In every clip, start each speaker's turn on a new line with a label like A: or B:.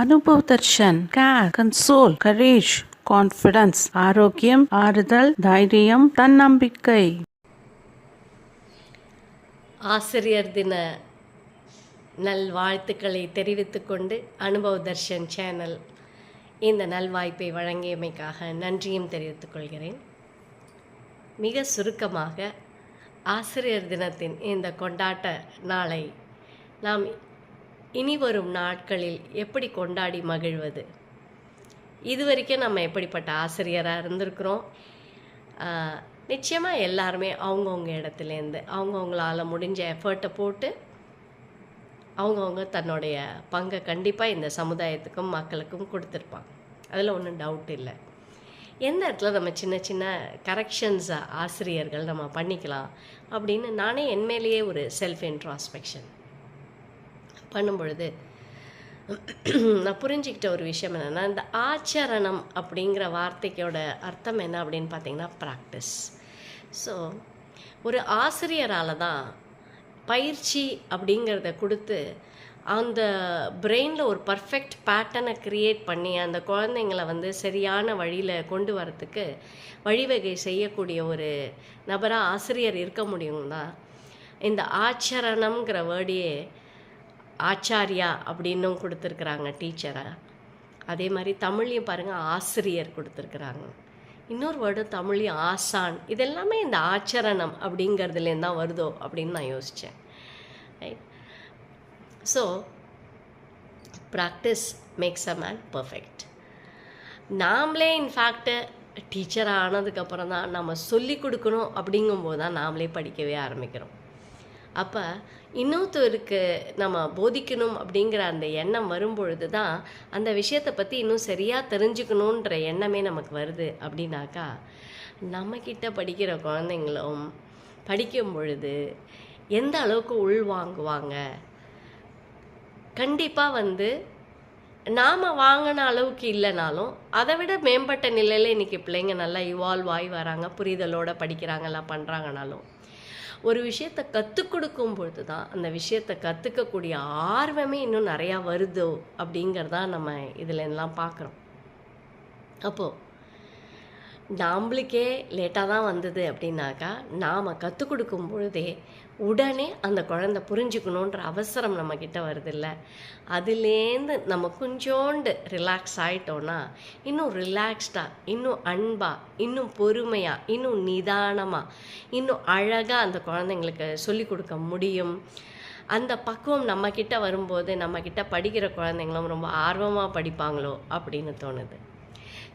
A: அனுபவ Darshan care console courage confidence ஆரோக்கியம் ஆறுதல் தைரியம் தன்னம்பிக்கை.
B: ஆசிரியர் தின நல்வாழ்த்துக்களை தெரிவித்துக்கொண்டு அனுபவ தர்ஷன் சேனல் இந்த நல்வாய்ப்பை வழங்கியமைக்காக நன்றியும் தெரிவித்துக் கொள்கிறேன். மிக சுருக்கமாக ஆசிரியர் தினத்தின் இந்த கொண்டாட்ட நாளை நாம் இனி வரும் நாட்களில் எப்படி கொண்டாடி மகிழ்வது? இதுவரைக்கும் நம்ம எப்படிப்பட்ட ஆசிரியராக இருந்திருக்கிறோம். நிச்சயமாக எல்லாருமே அவங்கவுங்க இடத்துலேருந்து அவங்கவுங்களால முடிஞ்ச எஃபர்ட்டை போட்டு அவங்கவுங்க தன்னுடைய பங்கை கண்டிப்பாக இந்த சமுதாயத்துக்கும் மக்களுக்கும் கொடுத்துருப்பாங்க. அதில் ஒன்றும் டவுட் இல்லை. எந்த இடத்துல நம்ம சின்ன சின்ன கரெக்ஷன்ஸ் ஆசிரியர்கள் நம்ம பண்ணிக்கலாம் அப்படின்னு நானே என்மேலேயே ஒரு செல்ஃப் இன்ட்ராஸ்பெக்ஷன் பண்ணும் பொழுது நான் புரிஞ்சுக்கிட்ட ஒரு விஷயம் என்னென்னா இந்த ஆச்சரணம் அப்படிங்கிற வார்த்தைக்கோட அர்த்தம் என்ன அப்படின்னு பார்த்தீங்கன்னா ப்ராக்டிஸ் ஸோ ஒரு ஆசிரியரால் தான் பயிற்சி அப்படிங்கிறத கொடுத்து அந்த பிரெயினில் ஒரு பர்ஃபெக்ட் பேட்டர்னை க்ரியேட் பண்ணி அந்த குழந்தைங்கள வந்து சரியான வழியில் கொண்டு வரத்துக்கு வழிவகை செய்யக்கூடிய ஒரு நபராக ஆசிரியர் இருக்க முடியும் தான் இந்த ஆச்சரணம்ங்கிற வேர்டையே ஆச்சாரியா அப்படின்னும் கொடுத்துருக்குறாங்க டீச்சரை. அதே மாதிரி தமிழையும் பாருங்கள் ஆசிரியர் கொடுத்துருக்குறாங்க. இன்னொரு வேர்டு தமிழ்லையும் ஆசான் இதெல்லாமே இந்த ஆச்சரணம் அப்படிங்கிறதுலேருந்து தான் வருதோ அப்படின்னு நான் யோசித்தேன் right so practice makes a man perfect நாமளே இன்ஃபேக்ட் டீச்சர் ஆனதுக்கப்புறம் தான் நம்ம சொல்லி கொடுக்கணும் அப்படிங்கும்போது தான் நாமளே படிக்கவே ஆரம்பிக்கிறோம். அப்போ இன்னொருத்தருக்கு நம்ம போதிக்கணும் அப்படிங்கிற அந்த எண்ணம் வரும்பொழுது தான் அந்த விஷயத்தை பற்றி இன்னும் சரியாக தெரிஞ்சுக்கணுன்ற எண்ணமே நமக்கு வருது அப்படின்னாக்கா நம்மக்கிட்ட படிக்கிற குழந்தைங்களும் படிக்கும் பொழுது எந்த அளவுக்கு உள்வாங்குவாங்க கண்டிப்பாக வந்து நாம் வாங்கின அளவுக்கு இல்லைனாலும் அதை விட மேம்பட்ட நிலையில் இன்றைக்கி பிள்ளைங்க நல்லா இவால்வ் ஆகி வராங்க புரிதலோடு படிக்கிறாங்க எல்லாம் பண்ணுறாங்கனாலும் ஒரு விஷயத்தை கற்றுக் கொடுக்கும் பொழுது தான் அந்த விஷயத்தை கற்றுக்கக்கூடிய ஆர்வமே இன்னும் நிறையா வருதோ அப்படிங்கிறதான் நம்ம இதில் எல்லாம் பார்க்குறோம். அப்போது நாம்பளுக்கே லேட்டாக தான் வந்தது அப்படின்னாக்கா நாம் கற்றுக் கொடுக்கும் பொழுதே உடனே அந்த குழந்தை புரிஞ்சுக்கணுன்ற அவசரம் நம்மக்கிட்ட வருதில்ல. அதுலேருந்து நம்ம கொஞ்சோண்டு ரிலாக்ஸ் ஆகிட்டோன்னா இன்னும் ரிலாக்ஸ்டாக இன்னும் அன்பாக இன்னும் பொறுமையாக இன்னும் நிதானமாக இன்னும் அழகாக அந்த குழந்தைங்களுக்கு சொல்லிக் கொடுக்க முடியும். அந்த பக்குவம் நம்மக்கிட்ட வரும்போது நம்மக்கிட்ட படிக்கிற குழந்தைங்களும் ரொம்ப ஆர்வமாக படிப்பாங்களோ அப்படின்னு தோணுது.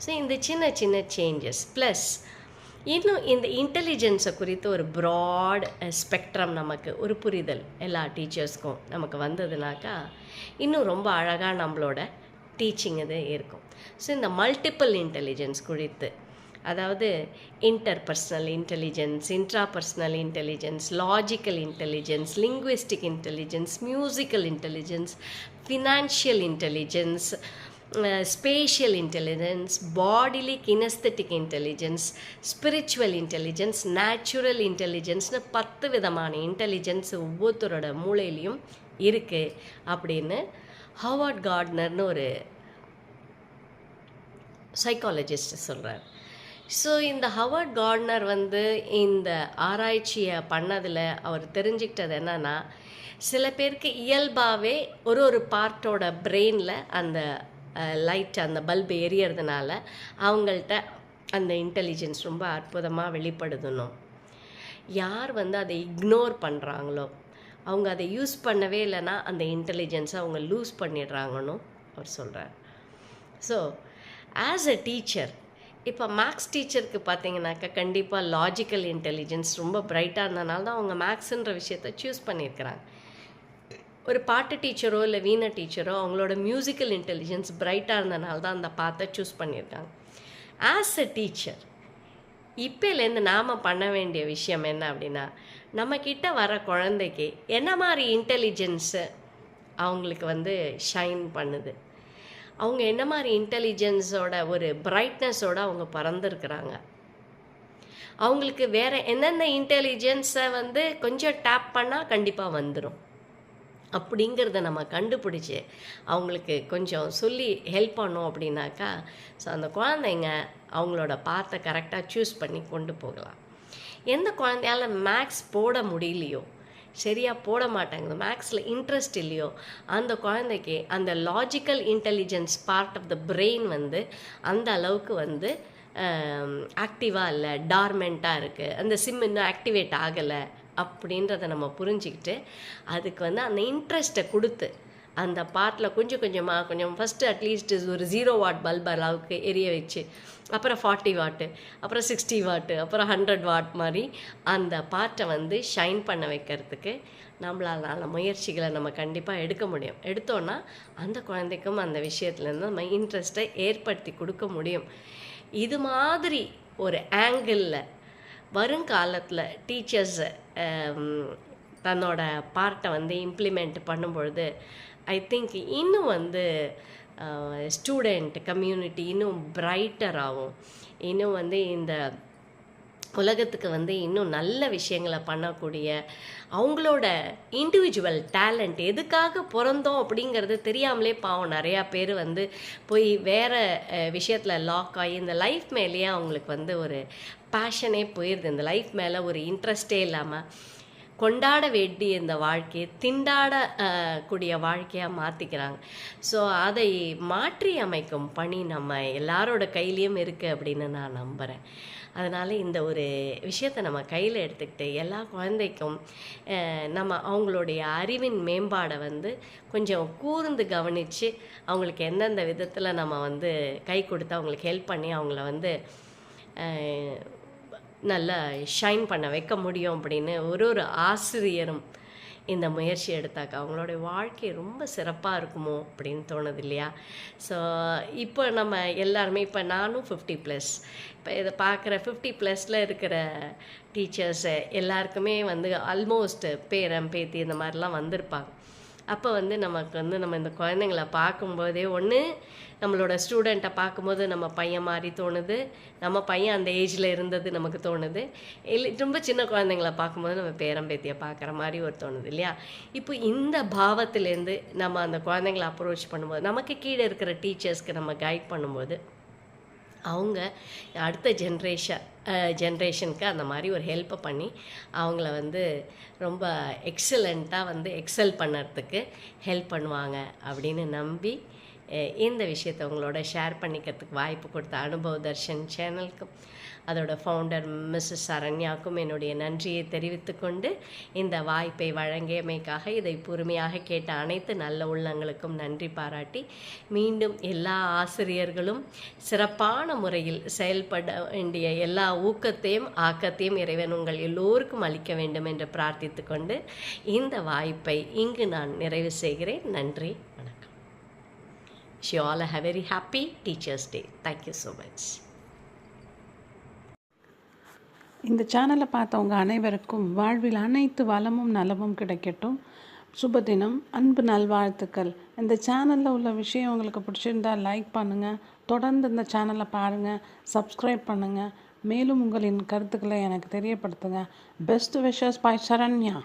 B: ஸோ இந்த சின்ன சின்ன சேஞ்சஸ் ப்ளஸ் இன்னும் இந்த இன்டெலிஜென்ஸை குறித்து ஒரு ப்ராட் ஸ்பெக்ட்ரம் நமக்கு ஒரு புரிதல் எல்லா டீச்சர்ஸ்க்கும் நமக்கு வந்ததுனாக்கா இன்னும் ரொம்ப அழகாக நம்மளோட டீச்சிங் இது இருக்கும். ஸோ இந்த மல்டிப்புள் இன்டெலிஜென்ஸ் குறித்து அதாவது interpersonal intelligence intrapersonal intelligence logical intelligence linguistic intelligence musical intelligence financial intelligence spatial intelligence bodily kinaesthetic intelligence spiritual intelligence natural இன்டெலிஜென்ஸ்னு பத்து விதமான இன்டெலிஜென்ஸ் ஒவ்வொருத்தரோட மூளையிலையும் இருக்குது அப்படின்னு ஹவார்ட் கார்ட்னர்னு ஒரு சைக்காலஜிஸ்ட் சொல்கிறார் ஸோ இந்த ஹவார்ட் கார்ட்னர் வந்து இந்த ஆராய்ச்சியை பண்ணதில் அவர் தெரிஞ்சுக்கிட்டது என்னென்னா சில பேருக்கு இயல்பாகவே ஒரு ஒரு பார்ட்டோட பிரெயினில் அந்த லைட் அந்த பல்பு எரியறதுனால அவங்கள்ட்ட அந்த இன்டெலிஜென்ஸ் ரொம்ப அற்புதமாக வெளிப்படுதணும் யார் வந்து அதை இக்னோர் பண்ணுறாங்களோ அவங்க அதை யூஸ் பண்ணவே இல்லைன்னா அந்த இன்டெலிஜென்ஸை அவங்க லூஸ் பண்ணிடுறாங்கன்னு அவர் சொல்கிறார் ஸோ ஆஸ் அ டீச்சர் இப்போ மேக்ஸ் டீச்சருக்கு பார்த்தீங்கன்னாக்கா கண்டிப்பாக லாஜிக்கல் இன்டெலிஜென்ஸ் ரொம்ப பிரைட்டாக இருந்தனால தான் அவங்க மேக்ஸுன்ற விஷயத்தை சூஸ் பண்ணியிருக்கிறாங்க. ஒரு பாட்டு டீச்சரோ இல்லை வீணை டீச்சரோ அவங்களோட மியூசிக்கல் இன்டெலிஜென்ஸ் பிரைட்டாக இருந்தனால தான் அந்த பாத்தை சூஸ் பண்ணியிருக்காங்க. ஆஸ் அ டீச்சர் இப்போலேருந்து நாம் பண்ண வேண்டிய விஷயம் என்ன அப்படின்னா நம்மக்கிட்ட வர குழந்தைக்கு என்ன மாதிரி இன்டெலிஜென்ஸு அவங்களுக்கு வந்து ஷைன் பண்ணுது? அவங்க என்ன மாதிரி இன்டெலிஜென்ஸோட ஒரு பிரைட்னஸோட அவங்க பறந்துருக்குறாங்க? அவங்களுக்கு வேறு என்னென்ன இன்டெலிஜென்ஸை வந்து கொஞ்சம் டேப் பண்ணால் கண்டிப்பாக வந்துடும் அப்படிங்கிறத நம்ம கண்டுபிடிச்சி அவங்களுக்கு கொஞ்சம் சொல்லி ஹெல்ப் பண்ணோம் அப்படின்னாக்கா ஸோ அந்த குழந்தைங்க அவங்களோட பாத்தை கரெக்டாக சூஸ் பண்ணி கொண்டு போகலாம். எந்த குழந்தையால மேக்ஸ் போட முடியலையோ சரியாக போட மாட்டாங்குது மேக்ஸில் இன்ட்ரெஸ்ட் இல்லையோ அந்த குழந்தைக்கு அந்த logical intelligence part of the brain வந்து அந்த அளவுக்கு வந்து ஆக்டிவாக இல்லை டார்மெண்ட்டாக இருக்குது அந்த சிம் இன்னும் ஆக்டிவேட் ஆகலை. அப்படின்றத நம்ம புரிஞ்சுக்கிட்டு அதுக்கு வந்து அந்த இன்ட்ரெஸ்ட்டை கொடுத்து அந்த பார்ட்டில் கொஞ்சம் கொஞ்சமாக கொஞ்சம் ஃபஸ்ட்டு அட்லீஸ்ட் ஒரு ஜீரோ வாட் பல்ப் அளவுக்கு எரிய வச்சு அப்புறம் ஃபார்ட்டி வாட்டு அப்புறம் சிக்ஸ்டி வாட்டு அப்புறம் ஹண்ட்ரட் வாட் மாதிரி அந்த பார்ட்டை வந்து ஷைன் பண்ண வைக்கிறதுக்கு நம்மளால் நல்ல முயற்சிகளை நம்ம கண்டிப்பாக எடுக்க முடியும். எடுத்தோன்னா அந்த குழந்தைக்கும் அந்த விஷயத்துலேருந்து நம்ம இன்ட்ரெஸ்ட்டை ஏற்படுத்தி கொடுக்க முடியும். இது மாதிரி ஒரு ஆங்கிளில் வருங்காலத்தில் டீச்சர்ஸை Um, தன்னோட பார்ட்டை வந்து இம்ப்ளிமெண்ட் பண்ணும்பொழுது ஐ திங்க் இன்னும் வந்து uh, ஸ்டூடெண்ட் கம்யூனிட்டி இன்னும் பிரைட்டர் ஆகும். இன்னும் வந்து இந்த உலகத்துக்கு வந்து இன்னும் நல்ல விஷயங்களை பண்ணக்கூடிய அவங்களோட இண்டிவிஜுவல் டேலண்ட் எதுக்காக பிறந்தோம் அப்படிங்கிறது தெரியாமலே பாவம் நிறையா பேர் வந்து போய் வேறு விஷயத்தில் லாக் ஆகி இந்த லைஃப் மேலேயே அவங்களுக்கு வந்து ஒரு பேஷனே போயிடுது இந்த லைஃப் மேலே ஒரு இன்ட்ரெஸ்டே இல்லாமல் கொண்டாட வேண்டிய இந்த வாழ்க்கையை திண்டாட கூடிய வாழ்க்கையாக மாற்றிக்கிறாங்க ஸோ அதை மாற்றி அமைக்கும் பணி நம்ம எல்லாரோட கையிலையும் இருக்குது அப்படின்னு நான் நம்புகிறேன் அதனால் இந்த ஒரு விஷயத்தை நம்ம கையில் எடுத்துக்கிட்டு எல்லா குழந்தைக்கும் நம்ம அவங்களுடைய அறிவின் மேம்பாடை வந்து கொஞ்சம் கூர்ந்து கவனித்து அவங்களுக்கு எந்தெந்த விதத்தில் நம்ம வந்து கை கொடுத்து அவங்களுக்கு ஹெல்ப் பண்ணி அவங்கள வந்து நல்லா ஷைன் பண்ண வைக்க முடியும் அப்படின்னு ஒரு ஒரு ஆசிரியரும் இந்த முயற்சி எடுத்தாக்க அவங்களுடைய வாழ்க்கை ரொம்ப சிறப்பாக இருக்குமோ அப்படின்னு தோணுது இல்லையா? ஸோ இப்போ நம்ம எல்லாருமே இப்போ நானும் ஃபிஃப்டி ப்ளஸ் இப்போ இதை பார்க்குற ஃபிஃப்டி ப்ளஸில் இருக்கிற டீச்சர்ஸு எல்லாருக்குமே வந்து ஆல்மோஸ்ட் பேரன் பேத்தி இந்த மாதிரிலாம் வந்திருப்பாங்க. அப்போ வந்து நமக்கு வந்து நம்ம இந்த குழந்தைங்கள பார்க்கும்போதே ஒன்று நம்மளோட ஸ்டூடெண்ட்டை பார்க்கும்போது நம்ம பையன் மாதிரி தோணுது நம்ம பையன் அந்த ஏஜில் இருந்தது நமக்கு தோணுது. இல்லை ரொம்ப சின்ன குழந்தைங்கள பார்க்கும்போது நம்ம பேரம்பேத்தியை பார்க்குற மாதிரி ஒரு தோணுது இல்லையா? இப்போ இந்த பாவத்திலேருந்து நம்ம அந்த குழந்தைங்கள அப்ரோச் பண்ணும்போது நமக்கு கீழே இருக்கிற டீச்சர்ஸ்க்கு நம்ம கைட் பண்ணும்போது அவங்க அடுத்த ஜென்ரேஷன் ஜென்ரேஷனுக்கு அந்த மாதிரி ஒரு ஹெல்ப்பை பண்ணி அவங்கள வந்து ரொம்ப எக்ஸலண்ட்டாக வந்து எக்ஸல் பண்ணுறதுக்கு ஹெல்ப் பண்ணுவாங்க அப்படின்னு நம்பி இந்த விஷயத்தை உங்களோட ஷேர் பண்ணிக்கிறதுக்கு வாய்ப்பு கொடுத்த அனுபவ தர்ஷன் சேனலுக்கும் அதோட ஃபவுண்டர் மிஸ்ஸஸ் சரண்யாக்கும் என்னுடைய நன்றியை தெரிவித்துக்கொண்டு இந்த வாய்ப்பை வழங்கியமைக்காக இதை பொறுமையாக கேட்ட அனைத்து நல்ல உள்ளங்களுக்கும் நன்றி பாராட்டி மீண்டும் எல்லா ஆசிரியர்களும் சிறப்பான முறையில் செயல்பட வேண்டிய எல்லா ஊக்கத்தையும் ஆக்கத்தையும் இறைவன் உங்கள் எல்லோருக்கும் அளிக்க வேண்டும் என்று பிரார்த்தித்து கொண்டு இந்த வாய்ப்பை இங்கு நான் நிறைவு செய்கிறேன். நன்றி வணக்கம். She all a very happy teachers day thank you so much
A: இந்த சேனலை பார்த்தவங்க அனைவருக்கும் வாழ்வில் அனைத்து வளமும் நலமும் கிடைக்கட்டும். சுபதினம் அன்பு நல்வாழ்த்துக்கள். இந்த சேனலில் உள்ள விஷயம் உங்களுக்கு பிடிச்சிருந்தா லைக் பண்ணுங்கள் தொடர்ந்து இந்த சேனலை பாருங்கள் சப்ஸ்கிரைப் பண்ணுங்கள் மேலும் உங்களின் கருத்துக்களை எனக்கு தெரியப்படுத்துங்க. Best wishes bye Saranya.